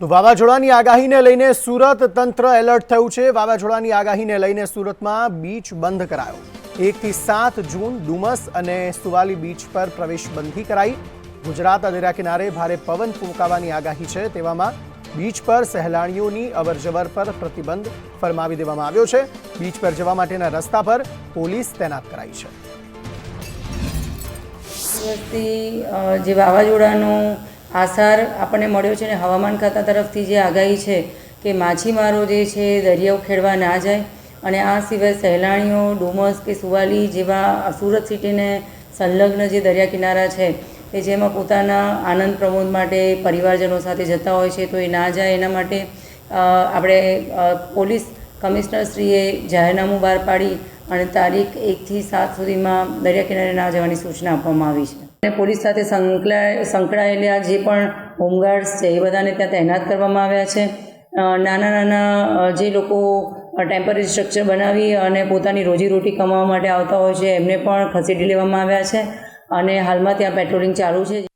તો વાવાઝોડાની આગાહીને લઈને સુરત તંત્ર એલર્ટ થયું છે. વાવાઝોડાની આગાહીને લઈને સુરતમાં બીચ બંધ કરાયો. એકથી સાત જૂન ડુમસ અને સુવાલી બીચ પર પ્રવેશ બંધી કરાઈ. ગુજરાત દરિયા કિનારે ભારે પવન ફૂંકાવાની આગાહી છે. તેવામાં બીચ પર સહેલાણીઓની અવરજવર પર પ્રતિબંધ ફરમાવી દેવામાં આવ્યો છે. બીચ પર જવા માટેના રસ્તા પર પોલીસ તૈનાત કરાઈ છે. જે વાવાઝોડાનો આસાર આપણને મળ્યો છે ને હવામાન ખાતા તરફથી જે આગાહી છે કે માછીમારો જે છે દરિયાઓ ખેડવા ના જાય અને આ સિવાય સહેલાણીઓ, ડુમસ કે સુવાલી જેવા સુરત સિટીને સંલગ્ન જે દરિયા કિનારા છે કે જેમાં પોતાના આનંદ પ્રમોદ માટે પરિવારજનો સાથે જતા હોય છે તો એ ના જાય એના માટે આપણે પોલીસ કમિશનરશ્રીએ જાહેરનામું બહાર પાડી અને તારીખ એકથી સાત સુધીમાં દરિયા કિનારે ના જવાની સૂચના આપવામાં આવી છે. અને પોલીસ સાથે સંકળાય સંકળાયેલા જે પણ હોમગાર્ડ્સ છે, એ બધાને ત્યાં તૈનાત કરવામાં આવ્યા છે. નાના નાના જે લોકો ટેમ્પરરી સ્ટ્રક્ચર બનાવી અને પોતાની રોજીરોટી કમાવા માટે આવતા હોય છે, એમને પણ ખસેડી લેવામાં આવ્યા છે. અને હાલમાં ત્યાં પેટ્રોલિંગ ચાલુ છે